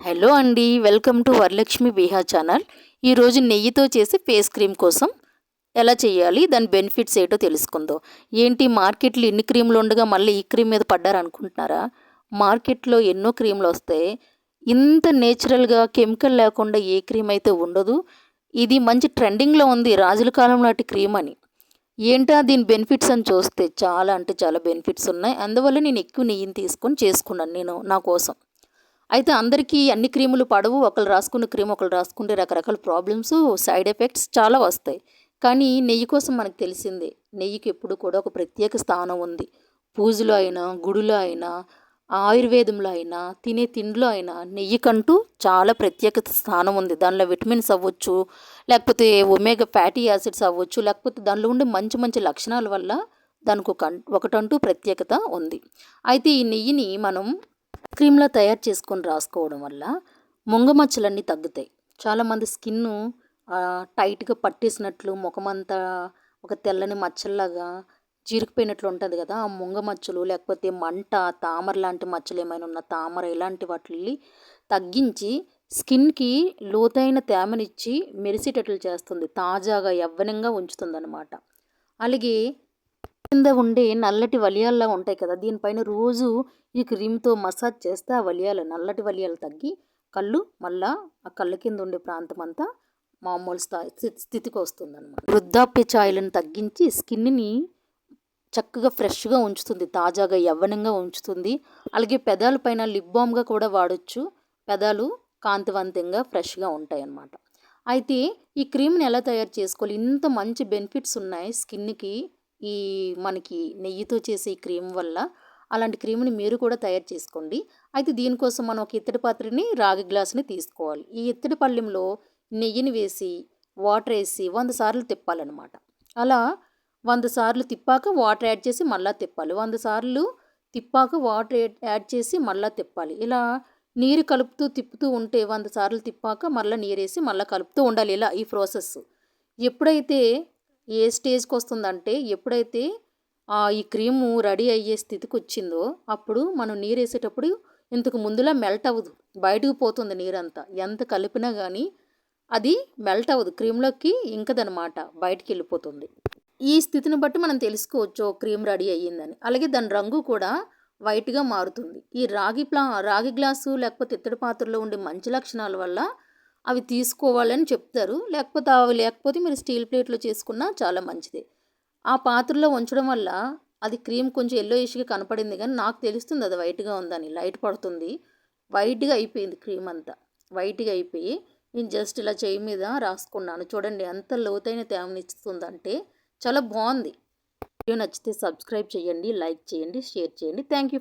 Hello అండి welcome to Varalakshmi బీహా channel. ఈరోజు నెయ్యితో చేసే ఫేస్ క్రీమ్ కోసం ఎలా చేయాలి దాని బెనిఫిట్స్ ఏంటో తెలుసుకుందాం. ఏంటి మార్కెట్లో ఎన్ని క్రీములు ఉండగా మళ్ళీ ఈ క్రీమ్ మీద పడ్డారనుకుంటున్నారా? మార్కెట్లో ఎన్నో క్రీములు వస్తాయి. ఇంత నేచురల్గా కెమికల్ లేకుండా ఏ క్రీమ్ అయితే ఉండదు. ఇది మంచి ట్రెండింగ్లో ఉంది రాజుల కాలం నాటి క్రీమ్ అని. ఏంటా దీని బెనిఫిట్స్ అని చూస్తే చాలా అంటే చాలా బెనిఫిట్స్ ఉన్నాయి. అందువల్ల నేను ఎక్కువ నెయ్యిని తీసుకొని చేసుకున్నాను నేను నా కోసం. అయితే అందరికీ అన్ని క్రీములు పడవు. ఒకరు రాసుకున్న క్రీమ్ ఒకరు రాసుకుంటే రకరకాల ప్రాబ్లమ్స్ సైడ్ ఎఫెక్ట్స్ చాలా వస్తాయి. కానీ నెయ్యి కోసం మనకు తెలిసిందే నెయ్యికి ఎప్పుడు కూడా ఒక ప్రత్యేక స్థానం ఉంది. పూజలో అయినా గుడిలో అయినా ఆయుర్వేదంలో అయినా తినే తిండిలో అయినా నెయ్యికంటూ చాలా ప్రత్యేక స్థానం ఉంది. దానిలో విటమిన్స్ అవ్వచ్చు లేకపోతే ఒమేగా ఫ్యాటీ యాసిడ్స్ అవ్వచ్చు లేకపోతే దానిలో ఉండే మంచి మంచి లక్షణాల వల్ల దానికి ఒక ఒకటంటూ ప్రత్యేకత ఉంది. అయితే ఈ నెయ్యిని మనం క్రీమ్లా తయారు చేసుకొని రాసుకోవడం వల్ల ముంగమచ్చలన్నీ తగ్గుతాయి. చాలామంది స్కిన్ టైట్గా పట్టేసినట్లు ముఖమంతా ఒక తెల్లని మచ్చల్లాగా జీరికిపోయినట్లు ఉంటుంది కదా ఆ ముంగ మచ్చలు లేకపోతే మంట తామర లాంటి మచ్చలు ఏమైనా ఉన్న తామర ఇలాంటి వాటిని తగ్గించి స్కిన్కి లోతైన తేమనిచ్చి మెరిసేటట్లు చేస్తుంది. తాజాగా యవ్వనంగా ఉంచుతుంది అనమాట అలాగే కింద ఉండే నల్లటి వలియాల్లా ఉంటాయి కదా! దీనిపైన రోజు ఈ క్రీమ్తో మసాజ్ చేస్తే ఆ వలియాలు నల్లటి వలియాలు తగ్గి కళ్ళు మళ్ళా ఆ కళ్ళ కింద ఉండే ప్రాంతం అంతా మామూలు స్థాయి స్థితికి వస్తుంది అనమాట వృద్ధాప్య ఛాయలను తగ్గించి స్కిన్ని చక్కగా ఫ్రెష్గా ఉంచుతుంది తాజాగా యవ్వనంగా ఉంచుతుంది. అలాగే పెదాల పైన లిప్ బామ్గా కూడా వాడచ్చు. పెదాలు కాంతివంతంగా ఫ్రెష్గా ఉంటాయి అన్నమాట అయితే ఈ క్రీమ్ని ఎలా తయారు చేసుకోవాలి? ఇంత మంచి బెనిఫిట్స్ ఉన్నాయి స్కిన్కి. ఈ మనకి నెయ్యితో చేసే క్రీమ్ వల్ల అలాంటి క్రీమ్ని మీరు కూడా తయారు చేసుకోండి. అయితే దీనికోసం మనం ఒక ఇత్తడి పాత్రని రాగి గ్లాసుని తీసుకోవాలి. ఈ ఇత్తడి పళ్ళెంలో నెయ్యిని వేసి వాటర్ వేసి వంద సార్లు తిప్పాలన్నమాట. అలా వంద సార్లు తిప్పాక వాటర్ యాడ్ చేసి మళ్ళీ తిప్పాలి. వంద సార్లు తిప్పాక వాటర్ యాడ్ చేసి మళ్ళీ తిప్పాలి. ఇలా నీరు కలుపుతూ తిప్పుతూ ఉంటే వంద సార్లు తిప్పాక మళ్ళీ నీరేసి మళ్ళీ కలుపుతూ ఉండాలి. ఇలా ఈ ప్రాసెస్. ఎప్పుడైతే ఏ స్టేజ్కి వస్తుందంటే ఎప్పుడైతే ఈ క్రీము రెడీ అయ్యే స్థితికి వచ్చిందో అప్పుడు మనం నీరు వేసేటప్పుడు ఇంతకు ముందులా మెల్ట్ అవ్వదు. బయటకు పోతుంది నీరంతా. ఎంత కలిపినా కానీ అది మెల్ట్ అవ్వదు. క్రీమ్లోకి ఇంకదనమాట బయటికి వెళ్ళిపోతుంది ఈ స్థితిని బట్టి మనం తెలుసుకోవచ్చు క్రీమ్ రెడీ అయ్యిందని. అలాగే దాని రంగు కూడా వైట్గా మారుతుంది. ఈ రాగి ప్లా రాగి గ్లాసు లేకపోతే ఇత్తడి పాత్రలో ఉండే మంచి లక్షణాల వల్ల అవి తీసుకోవాలని చెప్తారు. లేకపోతే అవి లేకపోతే మీరు స్టీల్ ప్లేట్లో చేసుకున్నా చాలా మంచిది. ఆ పాత్రలో ఉంచడం వల్ల అది క్రీమ్ కొంచెం ఎల్లో ఇష్గా కనపడింది కానీ నాకు తెలుస్తుంది అది వైట్గా ఉందని. లైట్ పడుతుంది. వైట్గా అయిపోయింది క్రీమ్ అంతా. వైట్గా అయిపోయి నేను జస్ట్ ఇలా చేయి మీద రాసుకున్నాను. చూడండి ఎంత లోతైన తేమనిస్తుందంటే చాలా బాగుంది. వీడియో నచ్చితే సబ్స్క్రైబ్ చేయండి లైక్ చేయండి షేర్ చేయండి. Thank you